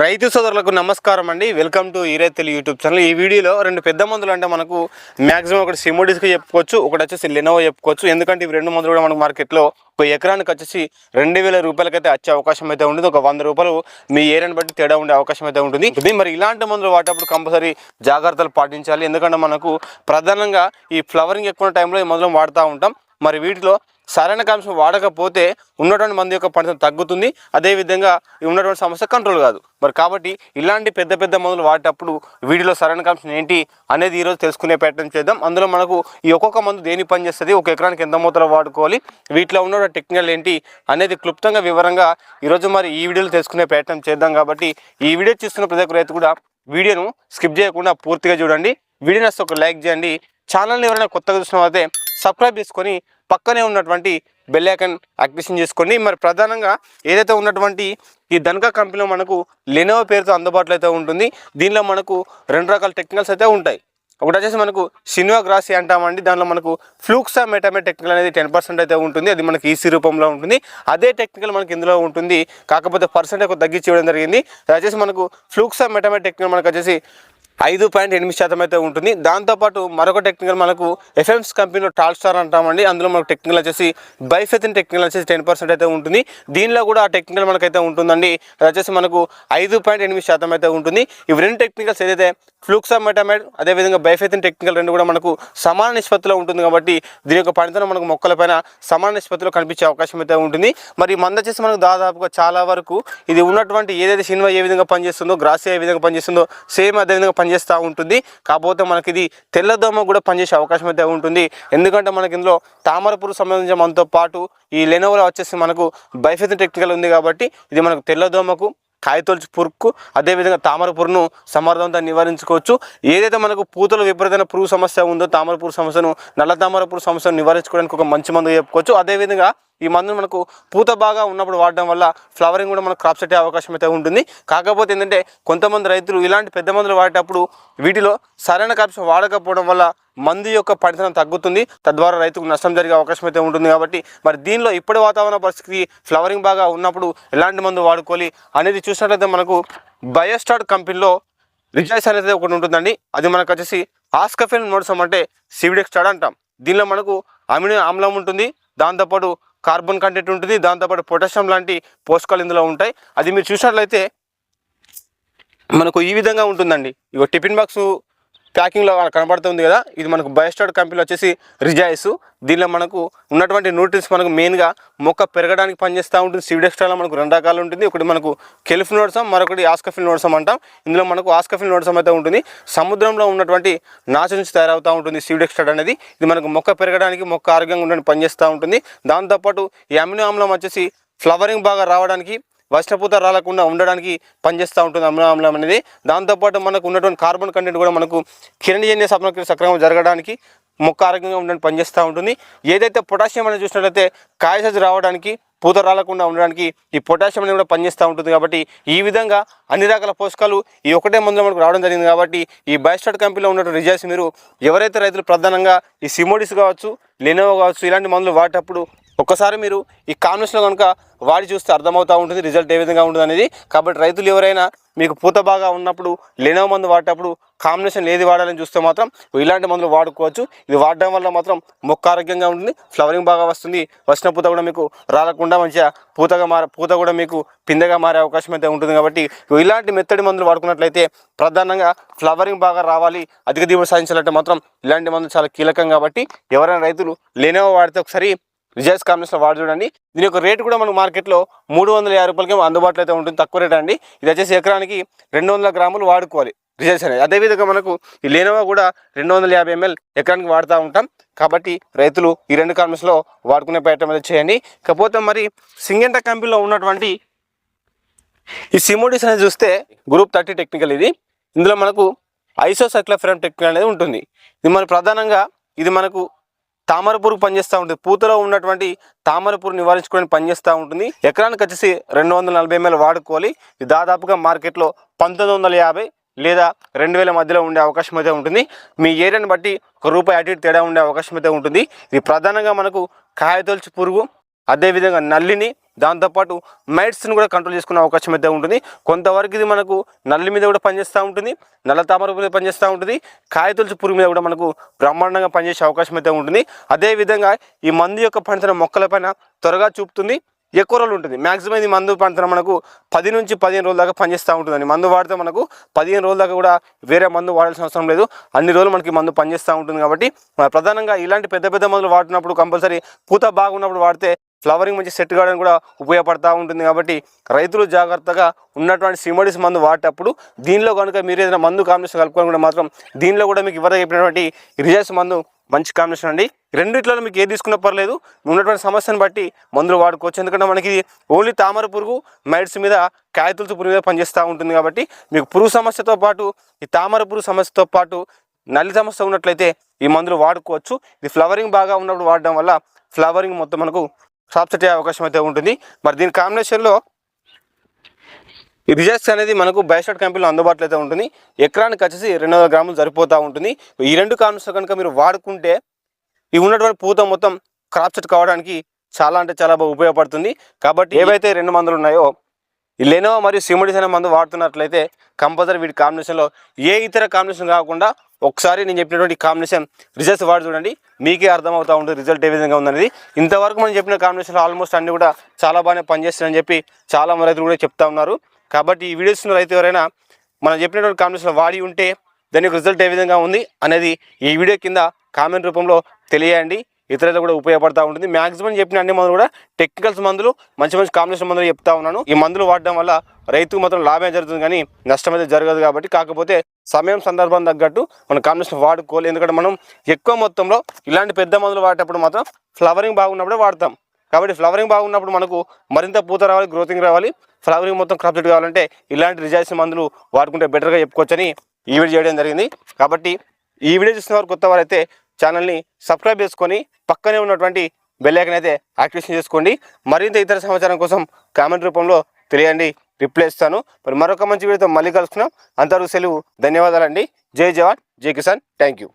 రైతు సోదరులకు నమస్కారం అండి. వెల్కమ్ టు ఈరైతులు యూట్యూబ్ ఛానల్. ఈ వీడియోలో రెండు పెద్ద మందులు అంటే మనకు మ్యాక్సిమం ఒకటి సిమోడిస్కి చెప్పుకోవచ్చు ఒకటి వచ్చేసి లెనోవో చెప్పుకోవచ్చు. ఎందుకంటే ఇవి రెండు మందులు కూడా మనకు మార్కెట్లో ఒక ఎకరానికి వచ్చేసి రెండు వేల రూపాయలకైతే వచ్చే అవకాశం అయితే ఉంటుంది ఒక వంద రూపాయలు మీ ఏరియాని బట్టి తేడా ఉండే అవకాశం అయితే ఉంటుంది. ఇది మరి ఇలాంటి మందులు వాటప్పుడు కంపల్సరీ జాగ్రత్తలు పాటించాలి. ఎందుకంటే మనకు ప్రధానంగా ఈ ఫ్లవరింగ్ ఎక్కువ టైంలో ఈ మందులను వాడుతూ ఉంటాం. మరి వీటిలో సరైన కాంశం వాడకపోతే ఉన్నటువంటి మంది యొక్క పంట తగ్గుతుంది. అదేవిధంగా ఉన్నటువంటి సమస్య కంట్రోల్ కాదు. మరి కాబట్టి ఇలాంటి పెద్ద పెద్ద మందులు వాడేటప్పుడు వీటిలో సరైన కాంశం ఏంటి అనేది ఈరోజు తెలుసుకునే ప్రయత్నం చేద్దాం. అందులో మనకు ఈ ఒక్కొక్క మందు దేని పని చేస్తుంది ఒక ఎకరానికి ఎంత మోతాలో వాడుకోవాలి వీటిలో ఉన్న టెక్నికల్ ఏంటి అనేది క్లుప్తంగా వివరంగా ఈరోజు మరి ఈ వీడియోలో తెలుసుకునే ప్రయత్నం చేద్దాం కాబట్టి ఈ వీడియో చూస్తున్న ప్రతి ఒక్క రైతు కూడా వీడియోను స్కిప్ చేయకుండా పూర్తిగా చూడండి. వీడియో ఒక లైక్ చేయండి. ఛానల్ని ఎవరైనా కొత్తగా చూసినట్లయితే సబ్స్క్రైబ్ చేసుకొని పక్కనే ఉన్నటువంటి బెల్ ఐకాన్ యాక్టివేషన్ చేసుకోండి మరి ప్రధానంగా ఏదైతే ఉన్నటువంటి ఈ ధనకా కంపెనీలో మనకు లెనోవో పేరుతో అందుబాటులో అయితే ఉంటుంది దీనిలో మనకు రెండు రకాల టెక్నికల్స్ అయితే ఉంటాయి. ఒకటి వచ్చేసి మనకు సినిమా గ్రాసి అంటామండి దానిలో మనకు ఫ్లూక్సా మెటామే టెక్నికల్ అనేది టెన్ పర్సెంట్ అయితే ఉంటుంది అది మనకి ఈసీ రూపంలో ఉంటుంది. అదే టెక్నికల్ మనకి ఇందులో ఉంటుంది కాకపోతే పర్సెంట్ ఒక తగ్గించి ఇవ్వడం జరిగింది. అది వచ్చేసి మనకు ఫ్లూక్సా మెటామే టెక్నికల్ మనకు వచ్చేసి ఐదు పాయింట్ ఎనిమిది శాతం అయితే ఉంటుంది. దాంతోపాటు మరొక టెక్నికల్ మనకు ఎఫ్ఎంస్ కంపెనీలో టాల్ స్టార్ అంటామండి. అందులో మనకు టెక్నికల్ వచ్చేసి బైఫెతిన్ టెక్నికల్ వచ్చేసి టెన్ పర్సెంట్ అయితే ఉంటుంది. దీనిలో కూడా ఆ టెక్నికల్ మనకైతే ఉంటుందండి. అది వచ్చేసి మనకు ఐదు పాయింట్ ఎనిమిది శాతం అయితే ఉంటుంది. ఇవి రెండు టెక్నికల్స్ ఏదైతే ఫ్లూక్సామెటమైడ్ అదేవిధంగా బైఫెతిన్ టెక్నికల్ రెండు కూడా మనకు సమాన నిష్పత్తిలో ఉంటుంది కాబట్టి దీని యొక్క పనితనం మనకు మొక్కలపైన సమాన నిష్పత్తిలో కనిపించే అవకాశం అయితే ఉంటుంది. మరి మంద వచ్చేసి మనకు దాదాపుగా చాలా వరకు ఇది ఉన్నటువంటి ఏదైతే సినిమా ఏ విధంగా పనిచేస్తుందో గ్రాస్ ఏ విధంగా పనిచేస్తుందో సేమ్ అదే విధంగా పనిచేస్తూ ఉంటుంది. కాకపోతే మనకి ఇది తెల్లదోమ కూడా పనిచేసే అవకాశం అయితే ఉంటుంది. ఎందుకంటే మనకి ఇందులో తామరపురు సంబంధించిన మనతో పాటు ఈ లెనోవోలో వచ్చేసి మనకు బైఫెత్ టెక్నికల్ ఉంది కాబట్టి ఇది మనకు తెల్లదోమకు కాయతొలుచు పురుక్కు అదేవిధంగా తామర పురుగును సమర్థవంతంగా నివారించుకోవచ్చు. ఏదైతే మనకు పూతల విపరీతమైన పురుగు సమస్య ఉందో తామర పురుగు సమస్యను నల్ల తామర పురుగు సమస్యను నివారించుకోవడానికి ఒక మంచి మందు చెప్పుకోవచ్చు. అదేవిధంగా ఈ మందును మనకు పూత బాగా ఉన్నప్పుడు వాడడం వల్ల ఫ్లవరింగ్ కూడా మనకు క్రాప్ సెట్ అయ్యే అవకాశం అయితే ఉంటుంది. కాకపోతే ఏంటంటే కొంతమంది రైతులు ఇలాంటి పెద్ద మందులు వాడేటప్పుడు వీటిలో సరైన క్రాప్స్ వాడకపోవడం వల్ల మందు యొక్క పడితనం తగ్గుతుంది. తద్వారా రైతుకు నష్టం జరిగే అవకాశం అయితే ఉంటుంది కాబట్టి మరి దీనిలో ఇప్పటి వాతావరణ పరిస్థితి ఫ్లవరింగ్ బాగా ఉన్నప్పుడు ఎలాంటి మందు వాడుకోవాలి అనేది చూసినట్లయితే మనకు బయోస్టార్ట్ కంపెనీలో రిజాయిస్ అనేది ఒకటి ఉంటుందండి. అది మనకు వచ్చేసి ఆస్కఫిన్ నోడ్సం అంటే సివిడెక్స్టాడ్ అంటాం. దీనిలో మనకు అమినో ఆమ్లం ఉంటుంది. దాంతోపాటు కార్బన్ కంటెంట్ ఉంటుంది దాంతోపాటు పొటాషియం లాంటి పోషకాలు ఇందులో ఉంటాయి. అది మీరు చూసినట్లయితే మనకు ఈ విధంగా ఉంటుందండి. ఇగో టిఫిన్ బాక్స్ ప్యాకింగ్లో కనబడుతుంది కదా. ఇది మనకు బయోస్టార్ట్ కంపెనీలో వచ్చేసి రిజాయిస్ దీనిలో మనకు ఉన్నటువంటి న్యూట్రిన్స్ మనకు మెయిన్గా మొక్క పెరగడానికి పనిచేస్తూ ఉంటుంది. సివిడెక్స్ట్రాలో మనకు రెండు రకాలు ఉంటుంది. ఒకటి మనకు కెలిఫ్ నోడ్సం మరొకటి ఆస్కఫిల్ నోడ్సం అంటాం. ఇందులో మనకు ఆస్కఫిల్ నోడ్సం అయితే ఉంటుంది. సముద్రంలో ఉన్నటువంటి నాచు నుంచి తయారవుతూ ఉంటుంది సివిడెక్స్ట్రాడ్ అనేది. ఇది మనకు మొక్క పెరగడానికి మొక్క ఆరోగ్యంగా ఉండడానికి పనిచేస్తూ ఉంటుంది. దాంతోపాటు ఈ అమినో ఆమ్లం వచ్చేసి ఫ్లవరింగ్ బాగా రావడానికి వర్షపూత రాలకుండా ఉండడానికి పనిచేస్తూ ఉంటుంది అమినో ఆమ్లం అనేది. దాంతోపాటు మనకు ఉన్నటువంటి కార్బన్ కంటెంట్ కూడా మనకు కిరణజన్య సమక్రియ సక్రమంగా జరగడానికి మొక్క ఆరోగ్యంగా ఉండడానికి పనిచేస్తూ ఉంటుంది. ఏదైతే పొటాషియం అనేది చూసినట్లయితే కాయసజ్ రావడానికి పూత రాలకుండా ఉండడానికి ఈ పొటాషియం అనేది కూడా పనిచేస్తూ ఉంటుంది కాబట్టి ఈ విధంగా అన్ని రకాల పోషకాలు ఈ ఒకటే మందులో మనకు రావడం జరిగింది కాబట్టి ఈ బయోస్టార్ట్ కంపెనీలో ఉన్నటువంటి రిజల్ట్స్ మీరు ఎవరైతే రైతులు ప్రధానంగా ఈ సిమోడిస్ కావచ్చు లెనోవో కావచ్చు ఇలాంటి మందులు వాటప్పుడు ఒక్కసారి మీరు ఈ కాన్వెస్ట్లో కనుక వాడి చూస్తే అర్థమవుతూ ఉంటుంది రిజల్ట్ ఏ విధంగా ఉంటుంది అనేది. కాబట్టి రైతులు ఎవరైనా మీకు పూత బాగా ఉన్నప్పుడు లెనో మందు వాడేటప్పుడు కాంబినేషన్ ఏది వాడాలని చూస్తే మాత్రం ఇలాంటి మందులు వాడుకోవచ్చు. ఇది వాడడం వల్ల మాత్రం మొక్క ఆరోగ్యంగా ఉంటుంది ఫ్లవరింగ్ బాగా వస్తుంది. వచ్చిన పూత కూడా మీకు రాలకుండా మంచిగా పూతగా మార పూత కూడా మీకు పిందెగా మారే అవకాశం అయితే ఉంటుంది కాబట్టి ఇలాంటి మెత్తడి మందులు వాడుకున్నట్లయితే ప్రధానంగా ఫ్లవరింగ్ బాగా రావాలి అధిక దిగుబడి సాధించాలంటే మాత్రం ఇలాంటి మందులు చాలా కీలకం కాబట్టి ఎవరైనా రైతులు లెనోవో వాడితే ఒకసారి రిజైస్ కాంబినేషన్లో వాడు చూడండి. దీని యొక్క రేటు కూడా మనకు మార్కెట్లో మూడు వందల యాభై రూపాయలకి అందుబాటులో అయితే ఉంటుంది. తక్కువ రేట్ అండి. ఇది వచ్చేసి ఎకరానికి రెండు వందల గ్రాములు వాడుకోవాలి. రిజైస్ అనేది. అదేవిధంగా మనకు ఈ లేనోవా కూడా రెండు వందల యాభై ఎంఎల్ ఎకరానికి వాడుతూ ఉంటాం. కాబట్టి రైతులు ఈ రెండు కాంబినేషన్లో వాడుకునే ప్రయత్నం అయితే చేయండి. కాకపోతే మరి సింగెంట కంపెనీలో ఉన్నటువంటి ఈ సిమోడిస్ అనేది చూస్తే గ్రూప్ థర్టీ టెక్నికల్ ఇది. ఇందులో మనకు ఐసోసైక్లోఫెరమ్ టెక్నికల్ అనేది ఉంటుంది. ఇది మన ప్రధానంగా ఇది మనకు తామర పురుగు పనిచేస్తూ ఉంటుంది. పూతలో ఉన్నటువంటి తామర పురుగు నివారించుకోవడానికి పనిచేస్తూ ఉంటుంది. ఎకరానికి వచ్చేసి రెండు వందల నలభై ఎంఎల్ వాడుకోవాలి. ఇది దాదాపుగా మార్కెట్లో పంతొమ్మిది వందల యాభై లేదా రెండు వేల మధ్యలో ఉండే అవకాశం అయితే ఉంటుంది. మీ ఏరియాని బట్టి ఒక రూపాయి అటు తేడా ఉండే అవకాశం అయితే ఉంటుంది. ఇది ప్రధానంగా మనకు కాయతొలుచు పురుగు అదేవిధంగా నల్లిని దాంతోపాటు మైట్స్ని కూడా కంట్రోల్ చేసుకునే అవకాశం అయితే ఉంటుంది. కొంతవరకు ఇది మనకు నల్లి మీద కూడా పనిచేస్తూ ఉంటుంది. నల్ల తామర మీద పనిచేస్తూ ఉంటుంది. కాయతులసి పురుగు మీద కూడా మనకు బ్రహ్మాండంగా పనిచేసే అవకాశం అయితే ఉంటుంది. అదేవిధంగా ఈ మందు యొక్క పనితనం మొక్కలపైన త్వరగా చూపుతుంది. ఎక్కువ రోజులు ఉంటుంది. మ్యాక్సిమం ఇది మందు పంతన మనకు పది నుంచి పదిహేను రోజుల దాకా పనిచేస్తూ ఉంటుందండి. మందు వాడితే మనకు పదిహేను రోజుల దాకా కూడా వేరే మందు వాడాల్సిన అవసరం లేదు. అన్ని రోజులు మనకి మందు పనిచేస్తూ ఉంటుంది కాబట్టి మన ప్రధానంగా ఇలాంటి పెద్ద పెద్ద మందులు వాడినప్పుడు కంపల్సరీ పూత బాగున్నప్పుడు వాడితే ఫ్లవరింగ్ మంచి సెట్ కావడానికి కూడా ఉపయోగపడతా ఉంటుంది కాబట్టి రైతులు జాగ్రత్తగా ఉన్నటువంటి సిమడిస్ మందు వాడేటప్పుడు దీనిలో కనుక మీరు ఏదైనా మందు కాంబినేషన్ కలుపుకొని కూడా మాత్రం దీనిలో కూడా మీకు ఇవ్వదా చెప్పినటువంటి రిజల్ట్స్ మందు మంచి కాంబినేషన్ అండి. రెండిట్లలో మీకు ఏది తీసుకున్నా పర్లేదు. ఉన్నటువంటి సమస్యను బట్టి మందులు వాడుకోవచ్చు. ఎందుకంటే మనకి ఓన్లీ తామర పురుగు మైడ్స్ మీద కాయతులతో పురుగు మీద పనిచేస్తూ ఉంటుంది కాబట్టి మీకు పురుగు సమస్యతో పాటు ఈ తామర పురుగు సమస్యతో పాటు నల్లి సమస్య ఉన్నట్లయితే ఈ మందులు వాడుకోవచ్చు. ఇది ఫ్లవరింగ్ బాగా ఉన్నప్పుడు వాడడం వల్ల ఫ్లవరింగ్ మొత్తం మనకు క్రాప్ సెట్ అయ్యే అవకాశం అయితే ఉంటుంది. మరి దీని కాంబినేషన్లో ఈ రిజర్స్ అనేది మనకు బయోస్టాట్ కంపెనీలో అందుబాటులో అయితే ఉంటుంది. ఎకరానికి వచ్చేసి రెండు వందల గ్రాములు సరిపోతూ ఉంటుంది. ఈ రెండు కాంబినేషన్ కనుక మీరు వాడుకుంటే ఈ ఉన్నటువంటి పూత మొత్తం క్రాప్ సెట్ కావడానికి చాలా అంటే చాలా బాగా ఉపయోగపడుతుంది. కాబట్టి ఏవైతే రెండు మందులు ఉన్నాయో ఈ లెనో మరియు సిమోడిస్ అనే మందు వాడుతున్నట్లయితే కంపల్సరీ వీటి కాంబినేషన్లో ఏ ఇతర కాంబినేషన్ కాకుండా ఒకసారి నేను చెప్పినటువంటి కాంబినేషన్ రిజల్ట్స్ వాడు చూడండి. మీకే అర్థమవుతూ ఉంటుంది రిజల్ట్ ఏ విధంగా ఉందనేది. ఇంతవరకు మనం చెప్పిన కాంబినేషన్ ఆల్మోస్ట్ అన్ని కూడా చాలా బాగానే పనిచేస్తున్నాయని చెప్పి చాలా మంది రైతులు కూడా చెప్తా ఉన్నారు. కాబట్టి ఈ వీడియోస్ రైతు ఎవరైనా మనం చెప్పినటువంటి కాంబినేషన్ వాడి ఉంటే దాని రిజల్ట్ ఏ విధంగా ఉంది అనేది ఈ వీడియో కింద కామెంట్ రూపంలో తెలియండి ఇతరులకు కూడా ఉపయోగపడతా ఉంటుంది. మాక్సిమం చెప్పిన అన్ని మందులు కూడా టెక్నికల్స్ మందులు మంచి మంచి కాంబినేషన్ మందులు చెప్తా ఉన్నాను. ఈ మందులు వాడడం వల్ల రైతుకు మాత్రం లాభమే జరుగుతుంది కానీ నష్టం అయితే జరగదు కాబట్టి కాకపోతే సమయం సందర్భం తగ్గట్టు మనం కాంబినేషన్ వాడుకోవాలి. ఎందుకంటే మనం ఎక్కువ మొత్తంలో ఇలాంటి పెద్ద మందులు వాడేటప్పుడు మాత్రం ఫ్లవరింగ్ బాగున్నప్పుడే వాడతాం. కాబట్టి ఫ్లవరింగ్ బాగున్నప్పుడు మనకు మరింత పూత రావాలి గ్రోతింగ్ రావాలి. ఫ్లవరింగ్ మొత్తం క్రాప్సెట్ కావాలంటే ఇలాంటి రిజాల్సిన మందులు వాడుకుంటే బెటర్గా చెప్పుకోవచ్చని ఈ వీడియో చేయడం జరిగింది. కాబట్టి ఈ వీడియో చూసిన వారు కొత్త వారైతే ఛానల్ని సబ్స్క్రైబ్ చేసుకొని పక్కనే ఉన్నటువంటి బెల్లైకన్ అయితే యాక్టివేషన్ చేసుకోండి. మరింత ఇతర సమాచారం కోసం కామెంట్ రూపంలో తెలియండి. రిప్లై ఇస్తాను. మరి మరొక మంచి వీడియోతో మళ్ళీ కలుసుకున్నాం అంతవరకు సెలవు ధన్యవాదాలండి. జై జవాన్ జై కిసాన్. Thank you